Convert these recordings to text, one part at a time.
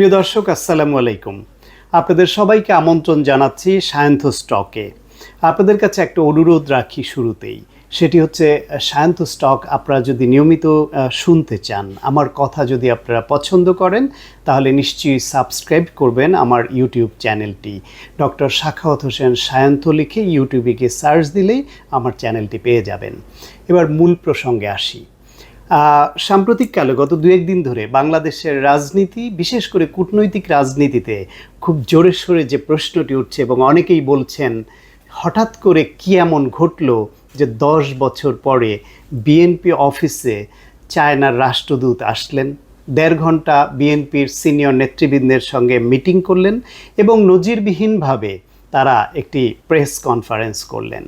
প্রিয় দর্শক, আসসালামু আলাইকুম। আপনাদের সবাইকে আমন্ত্রণ জানাচ্ছি সায়ন্থ স্টকে। আপনাদের কাছে একটা অনুরোধ রাখি শুরুতেই। সেটি হচ্ছে, সায়ন্ত স্টক আপনারা যদি নিয়মিত শুনতে চান, আমার কথা যদি আপনারা পছন্দ করেন, তাহলে নিশ্চয়ই সাবস্ক্রাইব করবেন আমার ইউটিউব চ্যানেলটি। ডক্টর শাখাওয়াত হোসেন সায়ন্ত লিখে ইউটিউবে গিয়ে সার্চ দিলেই আমার চ্যানেলটি পেয়ে যাবেন। এবার মূল প্রসঙ্গে আসি। সাম্প্রতিককালে গত দু একদিন ধরে বাংলাদেশের রাজনীতি, বিশেষ করে কূটনৈতিক রাজনীতিতে খুব জোরে সোরে যে প্রশ্নটি উঠছে এবং অনেকেই বলছেন, হঠাৎ করে কি এমন ঘটলো যে দশ বছর পরে বিএনপি অফিসে চায়নার রাষ্ট্রদূত আসলেন, দেড় ঘণ্টা বিএনপির সিনিয়র নেতৃবৃন্দের সঙ্গে মিটিং করলেন এবং নজিরবিহীনভাবে তারা একটি প্রেস কনফারেন্স করলেন।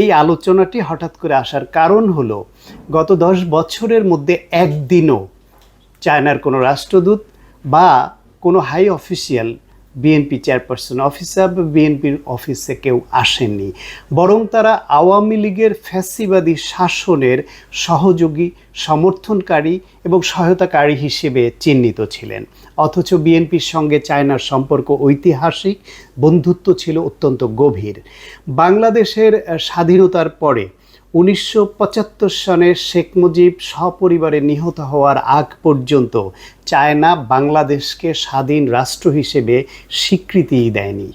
এই আলোচনাটি হঠাৎ করে আসার কারণ হলো গত দশ বছরের মধ্যে একদিনও চায়নার কোনো রাষ্ট্রদূত বা কোনো high official BNP chairperson officer বা বিএনপির অফিসে কেউ আসেননি। বরং তারা আওয়ামী লীগের ফ্যাসিবাদী শাসনের সহযোগী, সমর্থনকারী এবং সহায়তাকারী হিসেবে চিহ্নিত ছিলেন। অথচ বিএনপির সঙ্গে চায়নার সম্পর্ক ঐতিহাসিক, বন্ধুত্ব ছিল অত্যন্ত গভীর। বাংলাদেশের স্বাধীনতার পরে উনিশশো পঁচাত্তর সনে শেখ মুজিব সপরিবারে নিহত হওয়ার আগ পর্যন্ত চায়না বাংলাদেশকে স্বাধীন রাষ্ট্র হিসেবে স্বীকৃতিই দেয়নি।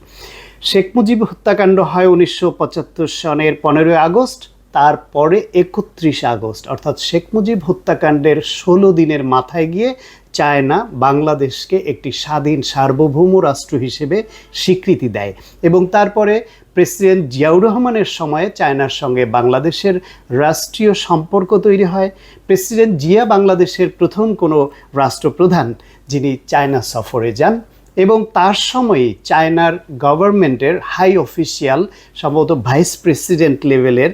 শেখ মুজিব হত্যাকাণ্ড হয় উনিশশো পঁচাত্তর সনের পনেরোই আগস্ট, তারপরে একত্রিশ আগস্ট। অর্থাৎ শেখ মুজিব হত্যাকাণ্ডের ষোলো দিনের মাথায় গিয়ে চায়না বাংলাদেশকে একটি স্বাধীন সার্বভৌম রাষ্ট্র হিসেবে স্বীকৃতি দেয় এবং তারপরে প্রেসিডেন্ট জিয়াউর রহমানের সময়ে চায়নার সঙ্গে বাংলাদেশের রাষ্ট্রীয় সম্পর্ক তৈরি হয়। প্রেসিডেন্ট জিয়া বাংলাদেশের প্রথম কোনো রাষ্ট্রপ্রধান যিনি চায়না সফরে যান এবং তার সময়ই চায়নার গভর্নমেন্টের হাই অফিসিয়াল, সম্ভবত ভাইস প্রেসিডেন্ট লেভেলের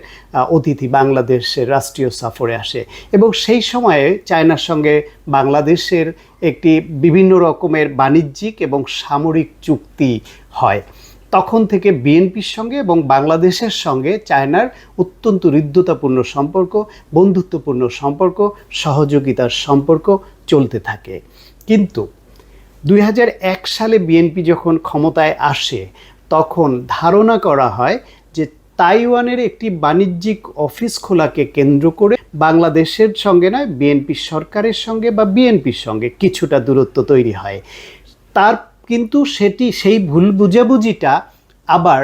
অতিথি বাংলাদেশের রাষ্ট্রীয় সফরে আসে। এবং সেই সময়ে চায়নার সঙ্গে বাংলাদেশের একটি বিভিন্ন রকমের বাণিজ্যিক এবং সামরিক চুক্তি হয়। তখন থেকে বিএনপির সঙ্গে এবং বাংলাদেশের সঙ্গে চায়নার অত্যন্ত হৃদ্যতাপূর্ণ সম্পর্ক, বন্ধুত্বপূর্ণ সম্পর্ক, সহযোগিতার সম্পর্ক চলতে থাকে। কিন্তু দুই হাজার এক সালে বিএনপি যখন ক্ষমতায় আসে, তখন ধারণা করা হয় যে তাইওয়ানের একটি বাণিজ্যিক অফিস খোলাকে কেন্দ্র করে বাংলাদেশের সঙ্গে নয়, বিএনপি সরকারের সঙ্গে বা বিএনপির সঙ্গে কিছুটা দূরত্ব তৈরি হয়। তার কিন্তু সেটি, সেই ভুল বুঝাবুঝিটা আবার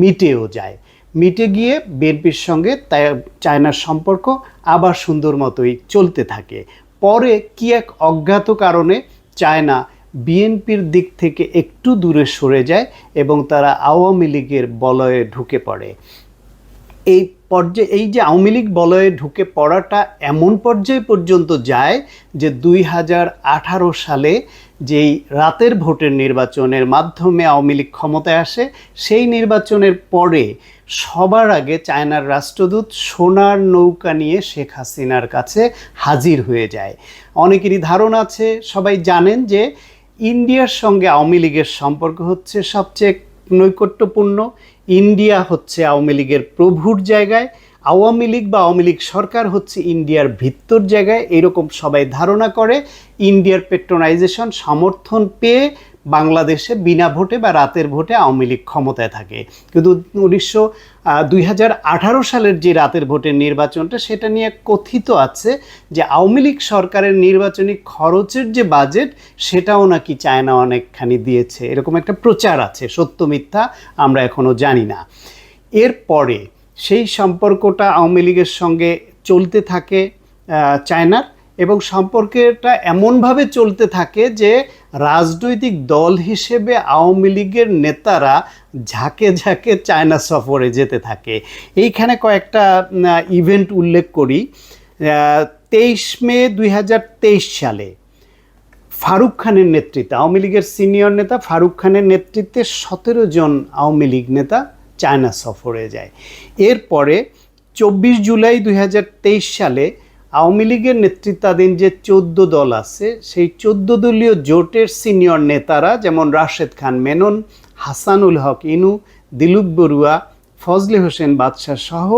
মিটেও যায়। মিটে গিয়ে বিএনপির সঙ্গে তাই চায়নার সম্পর্ক আবার সুন্দর মতোই চলতে থাকে। পরে কি এক অজ্ঞাত কারণে চায়না বিএনপির দিক থেকে একটু দূরে সরে যায় এবং তারা আওয়ামী লীগের বলয়ে ঢুকে পড়ে। এই পর্যায়ে, এই যে আওয়ামী লীগ বলয়ে ঢুকে পড়াটা এমন পর্যায়ে পর্যন্ত যায় যে দুই হাজার আঠারো সালে যেই রাতের ভোটের নির্বাচনের মাধ্যমে আওয়ামী লীগ ক্ষমতায় আসে, সেই নির্বাচনের পরে সবার আগে চায়নার রাষ্ট্রদূত সোনার নৌকা নিয়ে শেখ হাসিনার কাছে হাজির হয়ে যায়। অনেকেরই ধারণা আছে, সবাই জানেন যে ইন্ডিয়ার সঙ্গে আওয়ামী লীগের সম্পর্ক হচ্ছে সবচেয়ে নৈকট্যপূর্ণ। ইন্ডিয়া হচ্ছে আওয়ামী লীগের প্রভুর জায়গায়, আওয়ামী লীগ বা আওয়ামী লীগ সরকার হচ্ছে ইন্ডিয়ার ভিত্তর জায়গায়। এরকম সবাই ধারণা করে, ইন্ডিয়ার পেট্রোনাইজেশন সমর্থন পেয়ে বাংলাদেশে বিনা ভোটে বা রাতের ভোটে আওয়ামী লীগ ক্ষমতায় থাকে। কিন্তু উনিশশো দুই হাজার আঠারো সালের যে রাতের ভোটের নির্বাচনটা, সেটা নিয়ে কথিত আছে যে আওয়ামী লীগ সরকারের নির্বাচনী খরচের যে বাজেট সেটাও নাকি চায়না অনেকখানি দিয়েছে। এরকম একটা প্রচার আছে, সত্য মিথ্যা আমরা এখনও জানি না। এরপরে সেই সম্পর্কটা আওয়ামী লীগের সঙ্গে চলতে থাকে চায়নার, এবং সম্পর্কটা এমনভাবে চলতে থাকে যে রাজনৈতিক দল হিসেবে আওয়ামী লীগের নেতারা ঝাঁকে ঝাঁকে চায়না সফরে যেতে থাকে। এইখানে কয়েকটা ইভেন্ট উল্লেখ করি। তেইশ মে দুই হাজার তেইশ সালে ফারুক খানের নেতৃত্বে, আওয়ামী লীগের সিনিয়র নেতা ফারুক খানের নেতৃত্বে সতেরো জন আওয়ামী লীগ নেতা চায়না সফরে যায়। এরপরে চব্বিশ জুলাই দুই হাজার তেইশ সালে আওয়ামী লীগের নেতৃত্বাধীন যে চোদ্দ দল আছে, সেই চোদ্দ দলীয় জোটের সিনিয়র নেতারা যেমন রাশেদ খান মেনন, হাসানুল হক ইনু, দিলুপ বড়ুয়া, ফজলে হোসেন বাদশাহ সহ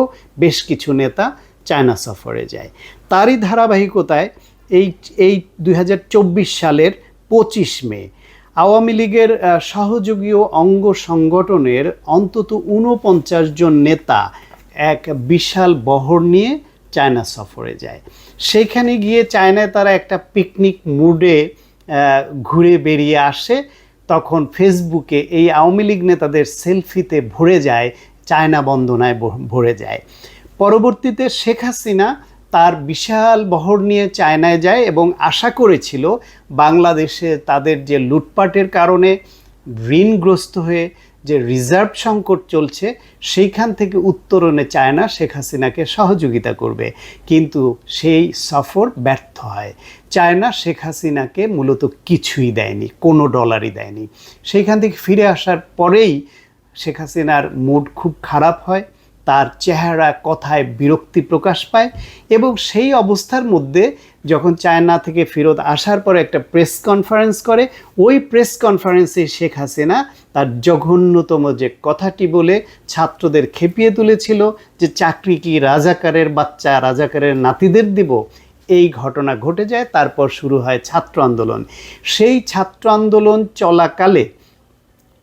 বেশ কিছু নেতা চায়না সফরে যায়। তারই ধারাবাহিকতায় এই এই দুই হাজার চব্বিশ সালের পঁচিশ মে, আওয়ামী লীগের সহযোগী অঙ্গ সংগঠনের অন্তত উনপঞ্চাশ জন নেতা এক বিশাল বহর নিয়ে চায়না সফরে যায়। সেইখানে গিয়ে চায়নায় তারা একটা পিকনিক মুডে ঘুরে বেরিয়ে আসে। তখন ফেসবুকে এই আওয়ামী লীগ নেতাদের সেলফিতে ভরে যায়, চায়না বন্দনায় ভরে যায়। পরবর্তীতে শেখ হাসিনা তার বিশাল বহর নিয়ে চায়নায় যায় এবং আশা করেছিল বাংলাদেশে তাদের যে লুটপাটের কারণে ঋণগ্রস্ত হয়ে যে রিজার্ভ সংকট চলছে, সেইখান থেকে উত্তরণে চায়না শেখ হাসিনাকে সহযোগিতা করবে। কিন্তু সেই সফর ব্যর্থ হয়। চায়না শেখ হাসিনাকে মূলত কিছুই দেয়নি, কোনো ডলারই দেয়নি। সেইখান থেকে ফিরে আসার পরেই শেখ হাসিনার মুড খুব খারাপ হয়, তার চেহারা কথায় বিরক্তি প্রকাশ পায় এবং সেই অবস্থার মধ্যে যখন চায়না থেকে ফেরত আসার পরে একটা প্রেস কনফারেন্স করে, ওই প্রেস কনফারেন্সে শেখ হাসিনা তার জঘন্যতম যে কথাটি বলে ছাত্রদের খেপিয়ে তুলেছিল যে চাকরি কি রাজাকারের বাচ্চা, রাজাকারের নাতিদের দিব? এই ঘটনা ঘটে যায়, তারপর শুরু হয় ছাত্র আন্দোলন। সেই ছাত্র আন্দোলন চলাকালে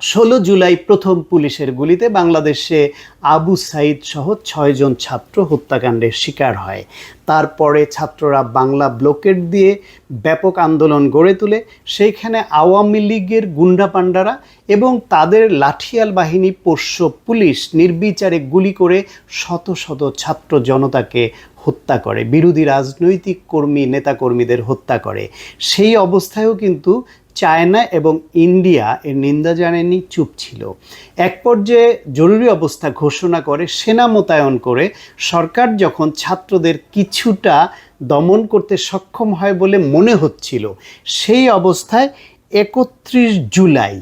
ষোলো জুলাই প্রথম পুলিশের গুলিতে বাংলাদেশে আবু সাইদ সহ ছয়জন ছাত্র হত্যাকাণ্ডের শিকার হয়। তারপরে ছাত্ররা বাংলা ব্লকেট দিয়ে ব্যাপক আন্দোলন গড়ে তোলে। সেইখানে আওয়ামী লীগের গুন্ডাপান্ডারা এবং তাদের লাঠিয়াল বাহিনী পোষ্য পুলিশ নির্বিচারে গুলি করে শত শত ছাত্র জনতাকে হত্যা করে। বিরোধী রাজনৈতিক কর্মী, নেতাকর্মীদের হত্যা করে। সেই অবস্থায়ও কিন্তু চায়না এবং ইন্ডিয়া এর নিন্দা জানায়নি, চুপ ছিল। এক পর্যায়ে জরুরি অবস্থা ঘোষণা করে, সেনা মোতায়েন করে সরকার যখন ছাত্রদের কিছুটা দমন করতে সক্ষম হয় বলে মনে হচ্ছিল, সেই অবস্থায় একত্রিশ জুলাই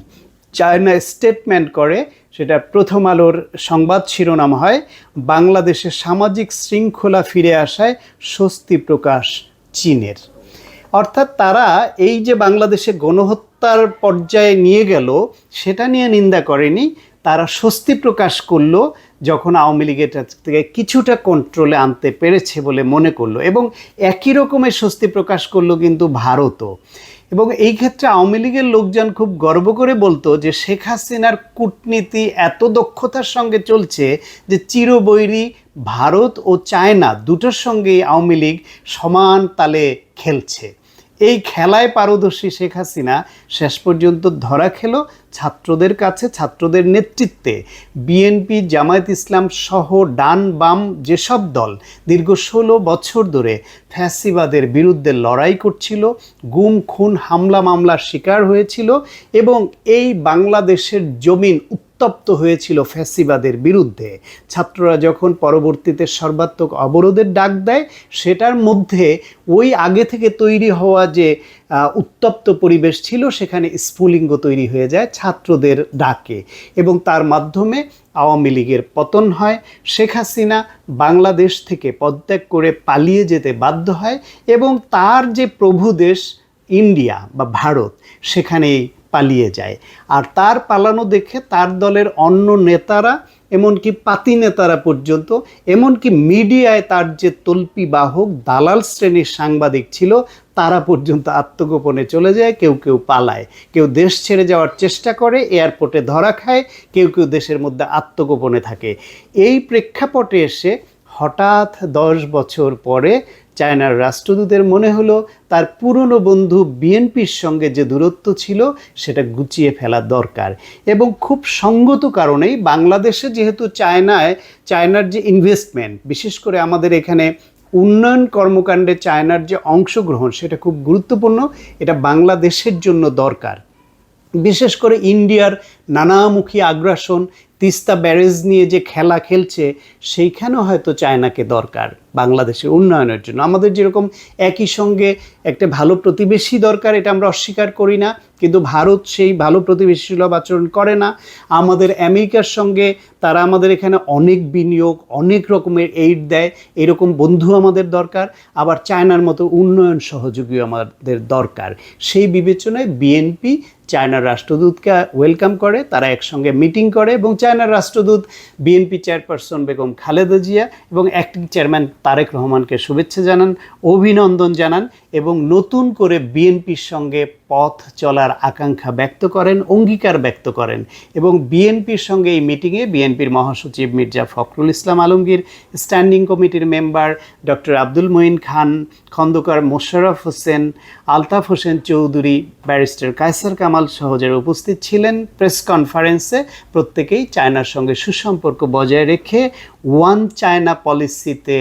চায়না স্টেটমেন্ট করে, সেটা প্রথম আলোর সংবাদ শিরোনাম হয় বাংলাদেশে সামাজিক শৃঙ্খলা ফিরে আসায় স্বস্তি প্রকাশ চীনের। অর্থাৎ তারা এই যে বাংলাদেশে গণহত্যার পর্যায়ে নিয়ে গেল, সেটা নিয়ে নিন্দা করেনি। তারা স্বস্তি প্রকাশ করল যখন আওয়ামী লীগের থেকে কিছুটা কন্ট্রোলে আনতে পেরেছে বলে মনে করল এবং একই রকমের স্বস্তি প্রকাশ করল কিন্তু ভারতও। এবং এই ক্ষেত্রে আওয়ামী লীগের লোকজন খুব গর্ব করে বলতো যে শেখ হাসিনার কূটনীতি এত দক্ষতার সঙ্গে চলছে যে চিরবৈরী ভারত ও চায়না দুটোর সঙ্গেই আওয়ামী লীগ সমান তালে খেলছে। এই খেলায় পারদর্শী শেখ হাসিনা শেষ পর্যন্ত ধরা খেলো ছাত্রদের কাছে, ছাত্রদের নেতৃত্বে বিএনপি, জামায়াত ইসলাম সহ ডান বাম যেসব দল দীর্ঘ ষোলো বছর ধরে ফ্যাসিবাদের বিরুদ্ধে লড়াই করছিল, গুম, খুন, হামলা, মামলার শিকার হয়েছিল এবং এই বাংলাদেশের জমিন উত্তপ্ত হয়েছিল ফ্যাসিবাদের বিরুদ্ধে। ছাত্ররা যখন পরবর্তীতে সর্বাত্মক অবরোধের ডাক দেয়, সেটার মধ্যে ওই আগে থেকে তৈরি হওয়া যে উত্তপ্ত পরিবেশ ছিল, সেখানে স্ফুলিঙ্গ তৈরি হয়ে যায় ছাত্রদের ডাকে এবং তার মাধ্যমে আওয়ামী লীগের পতন হয়। শেখ হাসিনা বাংলাদেশ থেকে পদত্যাগ করে পালিয়ে যেতে বাধ্য হয় এবং তার যে প্রভু দেশ, ইন্ডিয়া বা ভারত, সেখানেই পালিয়ে যায়। আর তার পালানো দেখে তার দলের অন্য নেতারা, এমনকি পাতি নেতারা পর্যন্ত, এমনকি মিডিয়ায় তার যে তল্পি বাহক দালাল শ্রেণির সাংবাদিক ছিল, তারা পর্যন্ত আত্মগোপনে চলে যায়, কেউ কেউ পালায়। কেউ দেশ ছেড়ে যাওয়ার চেষ্টা করে, এয়ারপোর্টে ধরা খায়, কেউ কেউ দেশের মধ্যে আত্মগোপনে থাকে। এই প্রেক্ষাপটে এসে হঠাৎ দশ বছর পরে চায়নার রাষ্ট্রদূতের মনে হলো তার পুরনো বন্ধু বিএনপির সঙ্গে যে দূরত্ব ছিল, সেটা গুছিয়ে ফেলা দরকার। এবং খুব সঙ্গত কারণেই বাংলাদেশে যেহেতু চায়নায়, চায়নার যে ইনভেস্টমেন্ট বিশেষ করে আমাদের এখানে উন্নয়ন কর্মকাণ্ডে চায়নার যে অংশগ্রহণ, সেটা খুব গুরুত্বপূর্ণ, এটা বাংলাদেশের জন্য দরকার। বিশেষ করে ইন্ডিয়ার নানামুখী আগ্রাসন, তিস্তা ব্যারেজ নিয়ে যে খেলা খেলছে, সেইখানেও হয়তো চায়নাকে দরকার বাংলাদেশের উন্নয়নের জন্য। আমাদের যেরকম একই সঙ্গে একটা ভালো প্রতিবেশী দরকার, এটা আমরা অস্বীকার করি না, কিন্তু ভারত সেই ভালো প্রতিবেশী সুলভ আচরণ করে না। আমাদের আমেরিকার সঙ্গে তারা আমাদের এখানে অনেক বিনিয়োগ, অনেক রকমের এইড দেয়, এরকম বন্ধু আমাদের দরকার। আবার চায়নার মতো উন্নয়ন সহযোগীও আমাদের দরকার। সেই বিবেচনায় বিএনপি চায়নার রাষ্ট্রদূতকে ওয়েলকাম করে। তারা একসঙ্গে মিটিং করে এবং চায়নার রাষ্ট্রদূত, বিএনপি চেয়ারপারসন বেগম খালেদা জিয়া এবং অ্যাক্টিং চেয়ারম্যান তারেক রহমানকে শুভেচ্ছা জানান, অভিনন্দন জানান এবং নতুন করে বিএনপির সঙ্গে পথ চলার আকাঙ্ক্ষা ব্যক্ত করেন, অঙ্গীকার ব্যক্ত করেন এবং বিএনপির সঙ্গে এই মিটিংয়ে বিএনপির মহাসচিব মির্জা ফখরুল ইসলাম আলমগীর, স্ট্যান্ডিং কমিটির member doctor Abdul Moyeen Khan, Khandaker Mosharraf Hossain, Altaf Hossain Chowdhury, barrister Kaiser Kamal সহ যারা উপস্থিত ছিলেন। প্রেস কনফারেন্সে প্রত্যেকেই চায়নার সঙ্গে সুসম্পর্ক বজায় রেখে ওয়ান চায়না পলিসিতে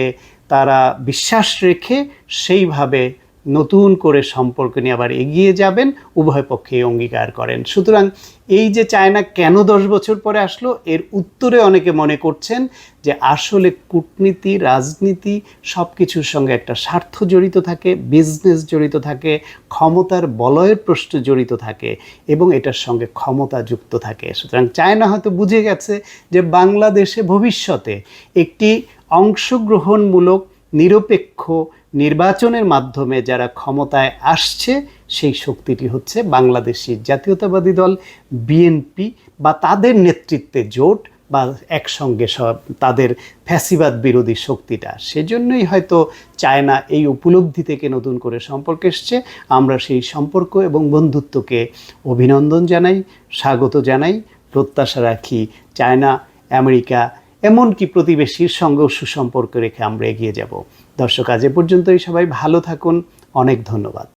তারা বিশ্বাস রেখে সেইভাবে নতুন করে সম্পর্ক নিয়ে আবার এগিয়ে যাবেন, উভয় পক্ষেই অঙ্গীকার করেন। সুতরাং এই যে চায়না কেন দশ বছর পরে আসলো, এর উত্তরে অনেকে মনে করছেন যে আসলে কূটনীতি, রাজনীতি সব কিছুর সঙ্গে একটা স্বার্থ জড়িত থাকে বিজনেস জড়িত থাকে, ক্ষমতার বলয়ের প্রশ্ন জড়িত থাকে এবং এটার সঙ্গে ক্ষমতা যুক্ত থাকে। সুতরাং চায়না হয়তো বুঝে গেছে যে বাংলাদেশে ভবিষ্যতে একটি অংশগ্রহণমূলক, নিরপেক্ষ নির্বাচনের মাধ্যমে যারা ক্ষমতায় আসছে, সেই শক্তিটি হচ্ছে বাংলাদেশি জাতীয়তাবাদী দল, বিএনপি বা তাদের নেতৃত্বে জোট বা একসঙ্গে সব তাদের ফ্যাসিবাদ বিরোধী শক্তিটা। সেজন্যই হয়তো চায়না এই উপলব্ধি থেকে নতুন করে সম্পর্ক এসছে। আমরা সেই সম্পর্ক এবং বন্ধুত্বকে অভিনন্দন জানাই, স্বাগত জানাই, প্রত্যাশা রাখি চায়না, আমেরিকা এমনকি প্রতিবেশীর সঙ্গেও সুসম্পর্ক রেখে আমরা এগিয়ে যাব। দর্শক, আজ এ পর্যন্তই। সবাই ভালো থাকুন। অনেক ধন্যবাদ।